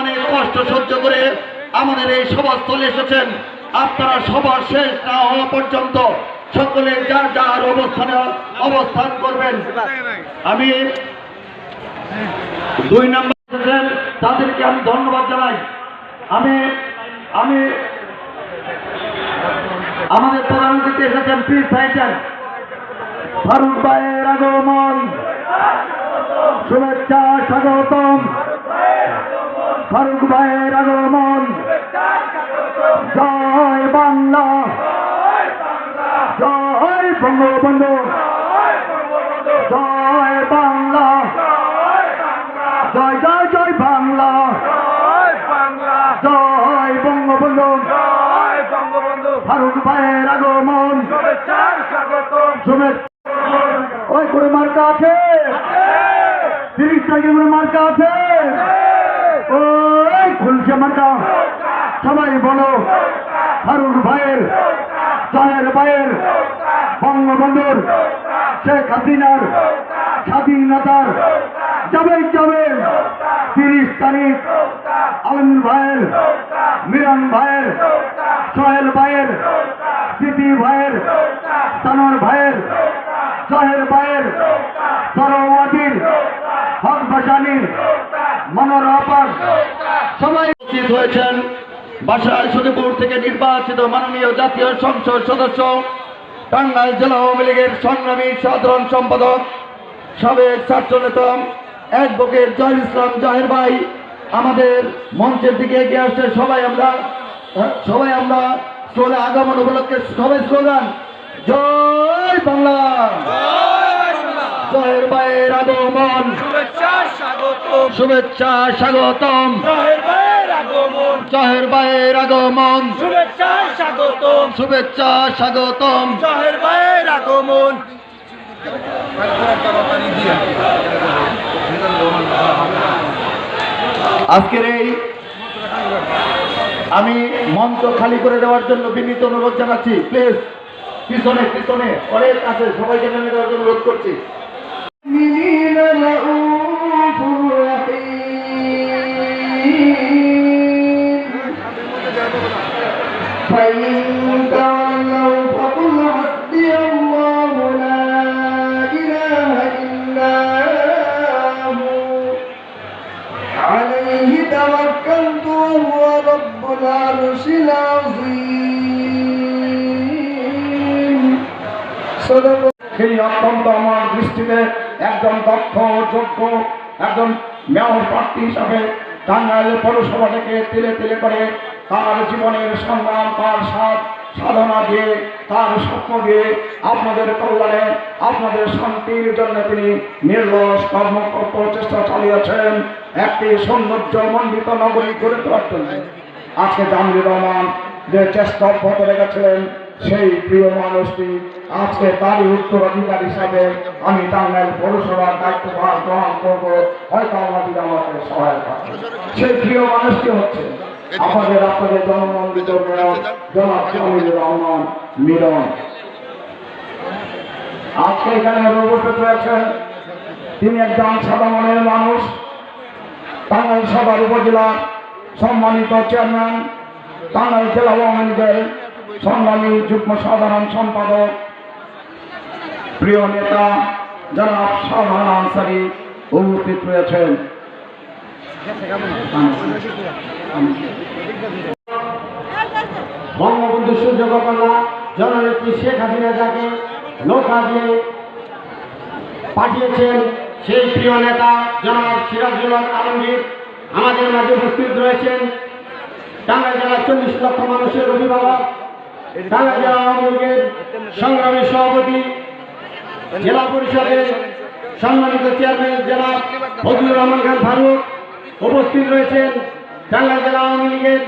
অনেক কষ্ট সহ্য করে আমাদের এই সভাস্থলে এসেছেন। আপনারা সবার শেষ না হওয়া পর্যন্ত সকলে যার যার অবস্থানে অবস্থান করবেন। আমি দুই নম্বর তাদেরকে আমি ধন্যবাদ জানাই। আমি আমি আমাদের প্রধানমন্ত্রী এসেছেন প্লিজ সাইটেন ফারুক ভাইয়ের আগমন। শুভেচ্ছা, স্বাগতম। ফারুক ভাইয়ের আগমন। জয় বাংলা। জয় বঙ্গবন্ধু। জয় বাংলা। জয় জয় জয় বাংলা। জয় বঙ্গবন্ধু। ফারুক ভাইয়ের আগমন ওই করে মার্কা আছে। তিরিশ তারিখে করে মার্কা আছে। মার্কা সবাই বলো ফারুক ভাইয়ের, জয়ের ভাইয়ের, বঙ্গবন্ধুর, শেখ হাসিনার, স্বাধীনতার যাবে যাবে তিরিশ তারিখ, আলম ভাইয়ের, মিরান ভাইয়ের, সোহেল ভাইয়ের, স্মৃতি ভাইয়ের সানোর ভাইয়ের সোহেল ভাইয়ের, সরওয়াতির, হক ভাসানির মনোর অপার সবাই উপস্থিত হয়েছেন। বাসায় সদীপুর থেকে নির্বাচিত মাননীয় জাতীয় সংসদ সদস্য টাঙ্গাইল জেলা আওয়ামী লীগের সংগ্রামী সাধারণ সম্পাদক সাবেক ছাত্র নেতা অ্যাডভোকেট জয় ইসলাম জাহের ভাই আমাদের মঞ্চের দিকে এগিয়ে আসছে। সবাই আমরা সবাই আমরা স্লোলে আগমন উপলক্ষে সবাই স্লোগান জয় বাংলা। জয়ের ভাইয়ের আগমন। শুভেচ্ছা স্বাগতম। জহের ভাইয়ের আগমন। জহের ভাইয়ের আগমন। শুভেচ্ছা স্বাগত শুভেচ্ছা স্বাগতম। জহের ভাইয়ের আগমন। আজকের এই আমি মঞ্চ খালি করে দেওয়ার জন্য বিনীত অনুরোধ জানাচ্ছি। প্লিজ পিছনে পিছনে অনেক আছে সবাইকে নেমে দেওয়ার জন্য অনুরোধ করছি। তিনি অত্যন্ত আমার দৃষ্টিতে একজন দক্ষ যোগ্য একজন মেয়র প্রার্থী হিসাবে টাঙ্গাইল পৌরসভা থেকে তিলে তিলে করে তার জীবনের সংগ্রাম তার সাথ সাধনা দিয়ে, তার স্বপ্ন দিয়ে আপনাদের কল্যাণে, আপনাদের শান্তির জন্য তিনি নির্লস কর্ম প্রচেষ্টা চালিয়েছেন। একটি সৌন্দর্য মণ্ডিত নগরী গড়ে তোলার জন্য। আজকে জাহাঙ্গীর রহমান যে চেষ্টা অব্যাহত রেখেছিলেন, সেই প্রিয় মানুষটি আজকে তারই উত্তরাধিকার হিসাবে আমি টাঙ্গাইল পৌরসভার দায়িত্বভার গ্রহণ করব। হয়তো আমাদের আমাকে সহায়তা। সেই প্রিয় মানুষটি হচ্ছে আপনাদের জনমন্দিত মেয়র, জনাব রহমান মিলন। আজকে এখানে উপস্থিত রয়েছেন তিনি একজন সাধারণের মানুষ, টাঙ্গাইল সভার উপজেলা সম্মানিত চেয়ারম্যান, টাঙ্গাইল জেলা আওয়ামী সংগ্রামী যুগ্ম সাধারণ সম্পাদক, প্রিয় নেতা জনাব সাধারণ আনসারি উপস্থিত রয়েছেন বঙ্গবন্ধু সূর্যকন্যা, জননেত্রী শেখ হাসিনা যাকে নৌকা দিয়ে পাঠিয়েছেন, সেই প্রিয় নেতা জনাব সিরাজুল আলমগীর আমাদের মাঝে উপস্থিত রয়েছেন। টাঙ্গাইল জেলার চল্লিশ লক্ষ মানুষের অভিভাবক, টাঙ্গাইল জেলা আওয়ামী লীগের সংগ্রামী সভাপতি, জেলা পরিষদের সম্মানিত চেয়ারম্যান জেলা ফজলুর রহমান খান ফারুক উপস্থিত রয়েছেন টাঙ্গাইল জেলা আওয়ামী লীগের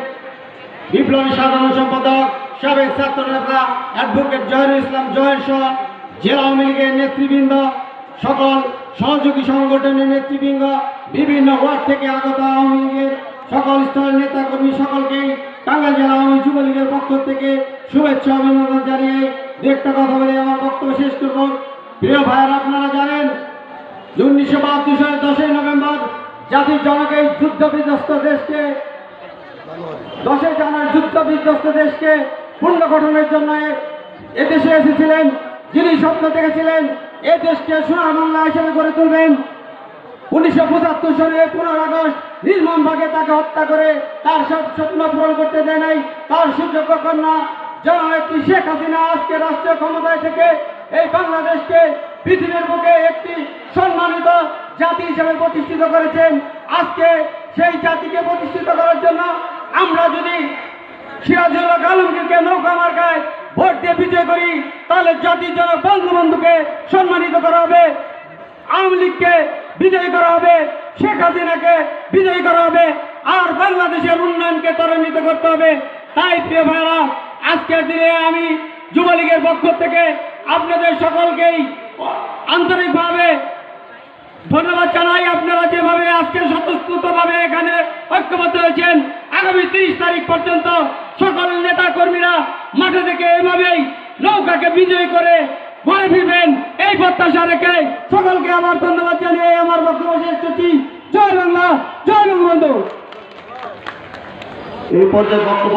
বিপ্লবী সাধারণ সম্পাদক, সাবেক ছাত্র নেতা অ্যাডভোকেট জহিরুল ইসলাম জয়ের সহ জেলা আওয়ামী লীগের নেতৃবৃন্দ, সকল সহযোগী সংগঠনের নেতৃবৃন্দ, বিভিন্ন ওয়ার্ড থেকে আগত আওয়ামী লীগের সকল স্তরের নেতাকর্মী সকলকেই টাঙ্গাইল জেলা আওয়ামী যুবলীগের পক্ষ থেকে শুভেচ্ছা অভিনন্দন জানিয়ে একটা কথা বলে আমার বক্তব্য শেষ করব। প্রিয় ভাইয়েরা, আপনারা জানেন উনিশশো জাতির জনক এই যুদ্ধ বিধ্বস্ত দেশকে দশে জানার যুদ্ধ বিধ্বস্ত দেশকে পুনর্গঠনের জন্য এদেশে এসেছিলেন, যিনি স্বপ্ন দেখেছিলেন, এ দেশকে সোনার বাংলা হিসেবে গড়ে তুলবেন। উনিশশো পঁচাত্তর সালে পনেরো আগস্ট নির্মম ভাগে তাকে হত্যা করে তার সব স্বপ্ন পূরণ করতে দেয় নাই। তার সুযোগ্য কন্যা, জননেত্রী শেখ হাসিনা আজকে রাষ্ট্রীয় ক্ষমতায় থেকে এই বাংলাদেশকে পৃথিবীর বুকে একটি সম্মানিত জাতি হিসেবে প্রতিষ্ঠিত করেছেন। আজকে সেই জাতিকে প্রতিষ্ঠিত করার জন্য আমরা যদি সিরাজুল হক আলমগীরকে নৌকা মার্কায় ভোট দিয়ে বিজয় করি, তাহলে জাতির জনক বঙ্গবন্ধুকে সম্মানিত করা হবে, আওয়ামী লীগকে বিজয়ী করা হবে, শেখ হাসিনাকে বিজয়ী করা হবে, আর বাংলাদেশের উন্নয়নকে ত্বরান্বিত করতে হবে। তাই প্রিয় ভাইরা আজকের দিনে আমি যুবলীগের পক্ষ থেকে আপনাদের সকলকেই ধন্যবাদ জানাই আপনারা যেভাবে আজকে স্বতঃস্ফূর্তভাবে এখানে ঐক্যবদ্ধ হয়েছেন, আগামী তিরিশ তারিখ পর্যন্ত সকল নেতা কর্মীরা মাঠে থেকে এভাবেই নৌকাকে বিজয়ী করে ঘরে ফিরবেন। এই প্রত্যাশা রেখে সকলকে আমার ধন্যবাদ জানিয়ে আমার বক্তব্য শেষ করছি। জয় বাংলা, জয় বঙ্গবন্ধু। এই পর্যায়ে বক্তব্য